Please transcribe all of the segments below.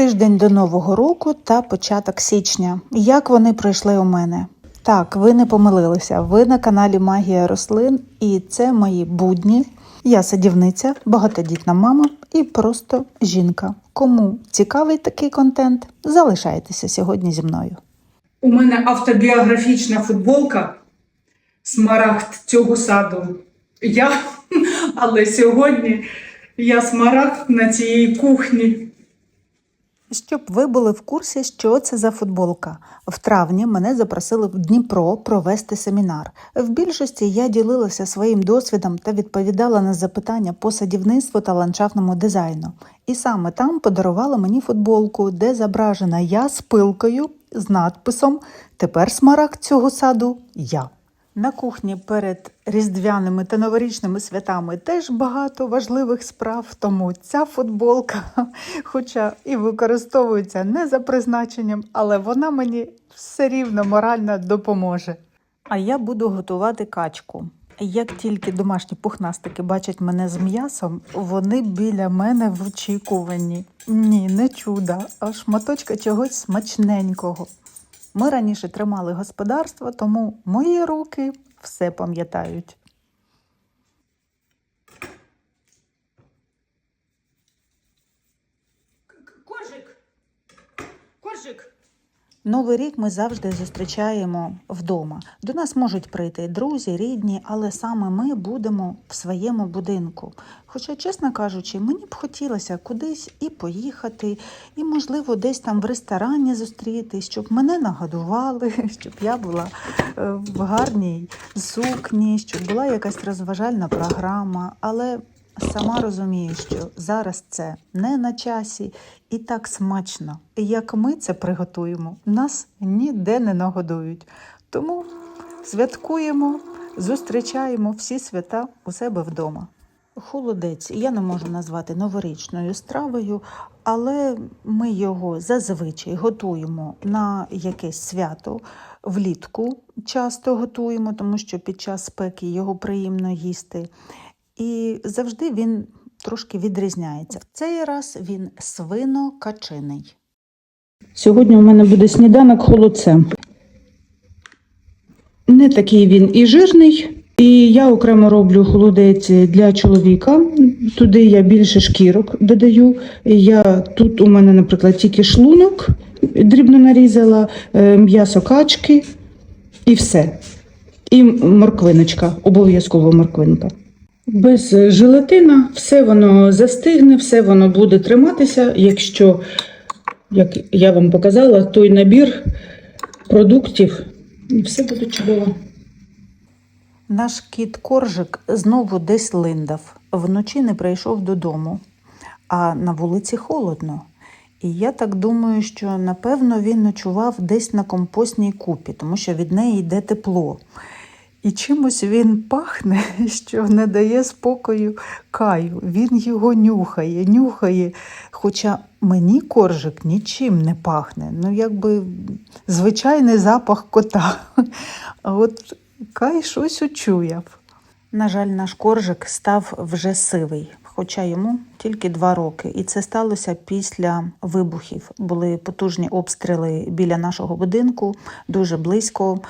Тиждень до Нового року та початок січня. Як вони пройшли у мене? Так, ви не помилилися. Ви на каналі Магія рослин, і це мої будні. Я садівниця, багатодітна мама і просто жінка. Кому цікавий такий контент, залишайтеся сьогодні зі мною. У мене автобіографічна футболка Смарагд цього саду. Я, але сьогодні я смарагд на цій кухні. Щоб ви були в курсі, що це за футболка. В травні мене запросили в Дніпро провести семінар. В більшості я ділилася своїм досвідом та відповідала на запитання по садівництву та ландшафтному дизайну. І саме там подарували мені футболку, де зображена я з пилкою з надписом Тепер смарагд цього саду я. На кухні перед різдвяними та новорічними святами теж багато важливих справ, тому ця футболка, хоча і використовується не за призначенням, але вона мені все рівно морально допоможе. А я буду готувати качку. Як тільки домашні пухнастики бачать мене з м'ясом, вони біля мене в очікуванні. Ні, не чуда, а шматочка чогось смачненького. Ми раніше тримали господарство, тому мої руки все пам'ятають. Коржик! Коржик! Новий рік ми завжди зустрічаємо вдома. До нас можуть прийти друзі, рідні, але саме ми будемо в своєму будинку. Хоча, чесно кажучи, мені б хотілося кудись і поїхати, і, можливо, десь там в ресторані зустрітись, щоб мене нагодували, щоб я була е, в гарній сукні, щоб була якась розважальна програма. Але сама розумію, що зараз це не на часі і так смачно. Як ми це приготуємо, нас ніде не нагодують. Тому святкуємо, зустрічаємо всі свята у себе вдома. Холодець я не можу назвати новорічною стравою, але ми його зазвичай готуємо на якесь свято. Влітку часто готуємо, тому що під час спеки його приємно їсти. І завжди він трошки відрізняється. В цей раз він свино-качиний. Сьогодні у мене буде сніданок холодцем. Не такий він і жирний. І я окремо роблю холодець для чоловіка. Туди я більше шкірок додаю. Я, тут у мене, наприклад, тільки шлунок дрібно нарізала, е, м'ясо качки і все. І морквиночка, обов'язково морквинка. Без желатина все воно застигне, все воно буде триматися, якщо як я вам показала, той набір продуктів, і все буде чудово. Наш кіт Коржик знову десь линдав. Вночі не прийшов додому, а на вулиці холодно. І я так думаю, що напевно він ночував десь на компостній купі, тому що від неї йде тепло. І чимось він пахне, що не дає спокою каю. Він його нюхає, нюхає. Хоча мені коржик нічим не пахне. Ну, якби звичайний запах кота. А от Кай щось учуяв. На жаль, наш коржик став вже сивий, хоча йому тільки два роки. І це сталося після вибухів. Були потужні обстріли біля нашого будинку, дуже близько.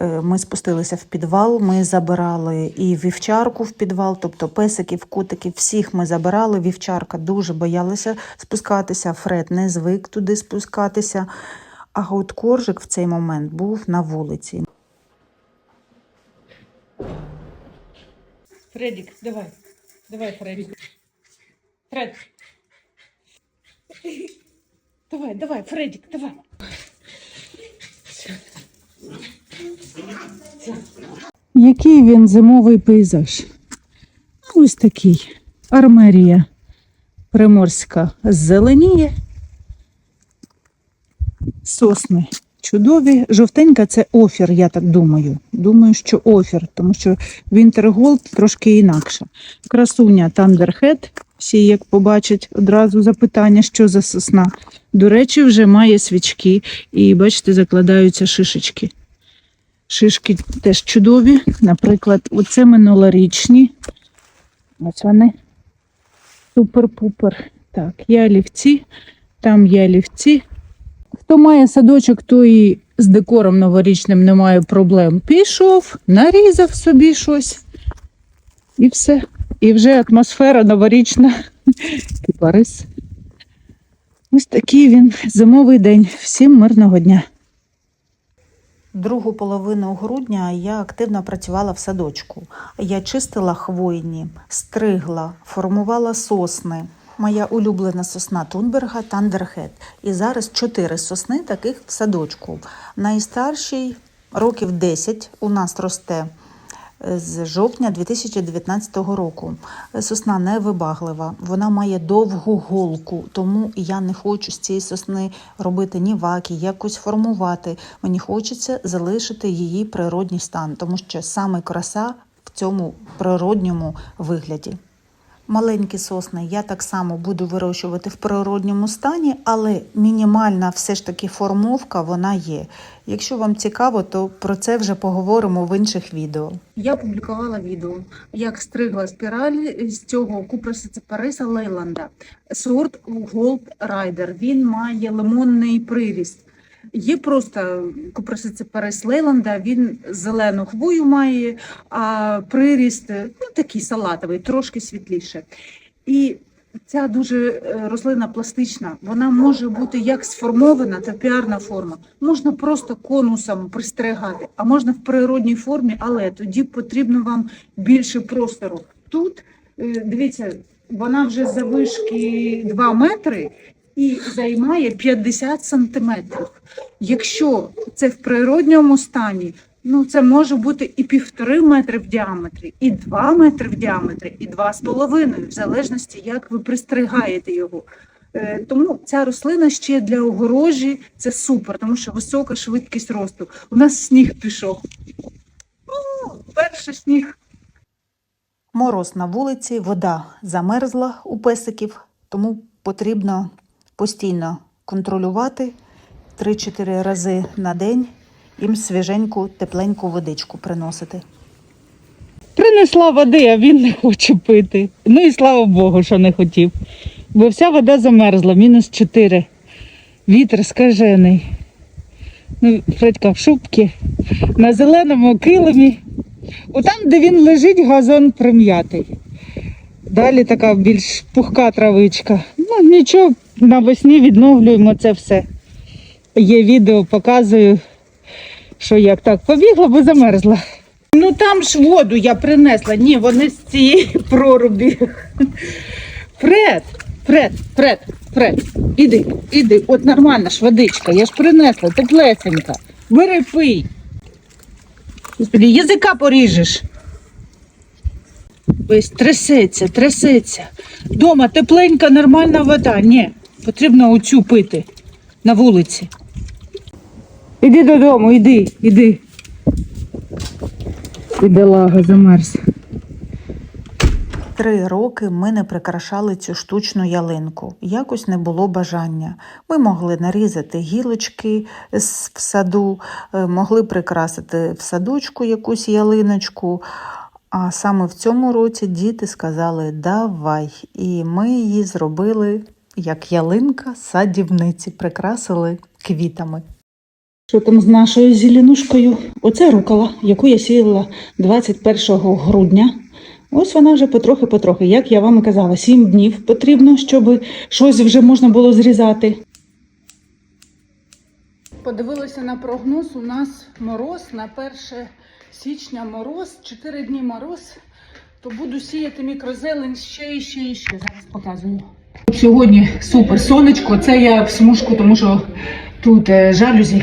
Е, Ми спустилися в підвал, ми забирали і вівчарку в підвал, тобто песиків, котиків, всіх ми забирали. Вівчарка дуже боялася спускатися. Фред не звик туди спускатися. А от коржик в цей момент був на вулиці. Фредік, давай. Давай, Фредік. Фред. Давай, давай, Фредік, давай. Який він зимовий пейзаж? Ось такий. Армерія приморська зеленіє. Сосни чудові. Жовтенька це офір, я так думаю. Думаю, що офір, тому що Вінтерголд трошки інакше. Красуня Тандерхед. Всі, як побачать, одразу запитання, що за сосна. До речі, вже має свічки, і бачите, закладаються шишечки. Шишки теж чудові. Наприклад, оце минулорічні. Ось вони. Супер-пупер. Так, є олівці. Там є олівці. Хто має садочок, той з декором новорічним не має проблем. Пішов, нарізав собі щось. І все. І вже атмосфера новорічна. Кипарис. Ось такий він зимовий день. Всім мирного дня. Другу половину грудня я активно працювала в садочку. Я чистила хвойні, стригла, формувала сосни. Моя улюблена сосна Тунберга Тандерхет. І зараз чотири сосни таких в садочку. Найстарший років 10 у нас росте з жовтня 2019 року. Сосна невибаглива, вона має довгу голку, тому я не хочу з цієї сосни робити ні ваки, якось формувати. Мені хочеться залишити її природній стан, тому що саме краса в цьому природньому вигляді. Маленькі сосни я так само буду вирощувати в природньому стані, але мінімальна все ж таки формовка вона є. Якщо вам цікаво, то про це вже поговоримо в інших відео. Я публікувала відео, як стригла спіраль з цього купросицепариса Лейланда. Сорт Gold Rider. Він має лимонний приріст. Є просто купросицепарис Лейланда, він зелену хвою має, а приріст ну, такий салатовий, трошки світліше. І ця дуже е, рослина пластична, вона може бути як сформована та піарна форма. Можна просто конусом пристригати, а можна в природній формі, але тоді потрібно вам більше простору. Тут е, дивіться, вона вже завишки 2 метри і займає 50 сантиметрів. Якщо це в природньому стані, ну це може бути і півтори метри в діаметрі, і два метри в діаметрі, і два з половиною, в залежності, як ви пристригаєте його. Е, Тому ця рослина ще для огорожі це супер, тому що висока швидкість росту. У нас сніг пішов. О, перший сніг. Мороз на вулиці, вода замерзла у песиків, тому потрібно постійно контролювати 3-4 рази на день їм свіженьку, тепленьку водичку приносити. Принесла води, а він не хоче пити. Ну і слава Богу, що не хотів. Бо вся вода замерзла, мінус 4. Вітер скажений. Ну, Фредька в шубці, на зеленому килимі. Отам, де він лежить, газон прим'ятий. Далі така більш пухка травичка. Ну, нічого, навесні відновлюємо це все. Є відео, показую, що як так побігла, бо замерзла. Ну там ж воду я принесла. Ні, вони з цієї прорубі. Фред, Фред, Фред, Фред, іди, іди. От нормальна ж водичка, я ж принесла, теплесенька. Бери пий. Господи, язика поріжеш. Весь трясеться, трясеться. Дома тепленька, нормальна вода. Ні, потрібно оцю пити на вулиці. Іди додому, іди, іди. Бідолага замерз. Три роки ми не прикрашали цю штучну ялинку. Якось не було бажання. Ми могли нарізати гілочки в саду, е, могли прикрасити в садочку якусь ялиночку. А саме в цьому році діти сказали давай. І ми її зробили як ялинка садівниці, прикрасили квітами. Що там з нашою зеленушкою? Оце рукола, яку я сіяла 21 грудня. Ось вона вже потрохи-потрохи, як я вам і казала, 7 днів потрібно, щоб щось вже можна було зрізати. Подивилися на прогноз. У нас мороз на 1 січня мороз, 4 дні мороз. То буду сіяти мікрозелень ще і ще і ще. Зараз показую. Сьогодні супер сонечко. Це я в смужку, тому що тут е, жалюзі.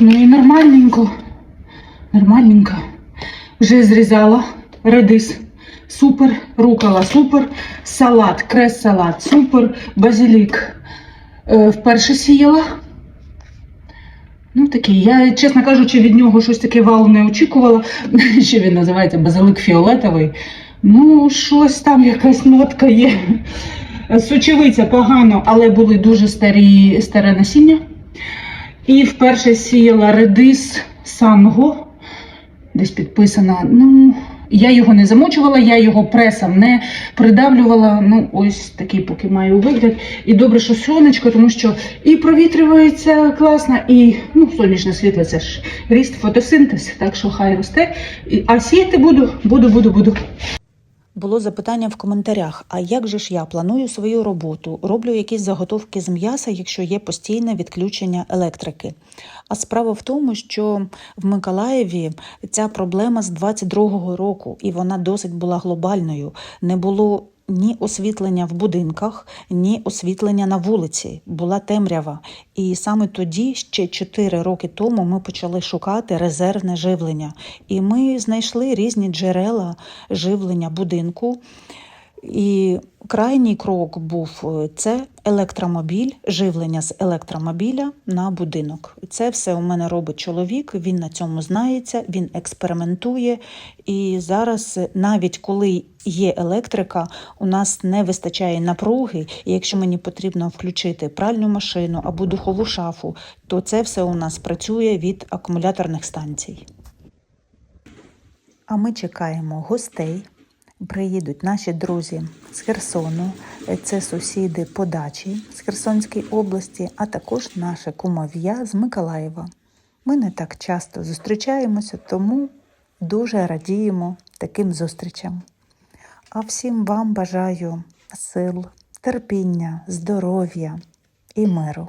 Ну і нормальненько. Нормальненько. Вже зрізала редис. Супер, рукола, супер, салат, крес салат, супер, базилік. Е, вперше сіяла. Ну такий. Я, чесно кажучи, від нього щось таке вау не очікувала. Ще він називається базилик фіолетовий. Ну, щось там, якась нотка є. Сочевиця погано, але були дуже старі, старе насіння. І вперше сіяла редис санго. Десь підписана. Ну, Я його не замочувала, я його пресом не придавлювала. Ну, ось такий поки маю вигляд. І добре, що сонечко, тому що і провітрюється класно, і ну, сонячне світло це ж ріст, фотосинтез, так що хай росте. А сіяти буду, буду, буду, буду. Було запитання в коментарях: а як же ж я планую свою роботу? Роблю якісь заготовки з м'яса, якщо є постійне відключення електрики. А справа в тому, що в Миколаєві ця проблема з 22-го року, і вона досить була глобальною. Не було ні освітлення в будинках, ні освітлення на вулиці. Була темрява. І саме тоді, ще 4 роки тому, ми почали шукати резервне живлення. І ми знайшли різні джерела живлення будинку. І крайній крок був е, це електромобіль, живлення з електромобіля на будинок. Це все у мене робить чоловік. Він на цьому знається, він експериментує. І зараз, е, навіть коли є електрика, у нас не вистачає напруги. І якщо мені потрібно включити пральну машину або духову шафу, то це все у нас працює від акумуляторних станцій. А ми чекаємо гостей. Приїдуть наші друзі з Херсону, це сусіди по дачі з Херсонської області, а також наше кумов'я з Миколаєва. Ми не так часто зустрічаємося, тому дуже радіємо таким зустрічам. А всім вам бажаю сил, терпіння, здоров'я і миру.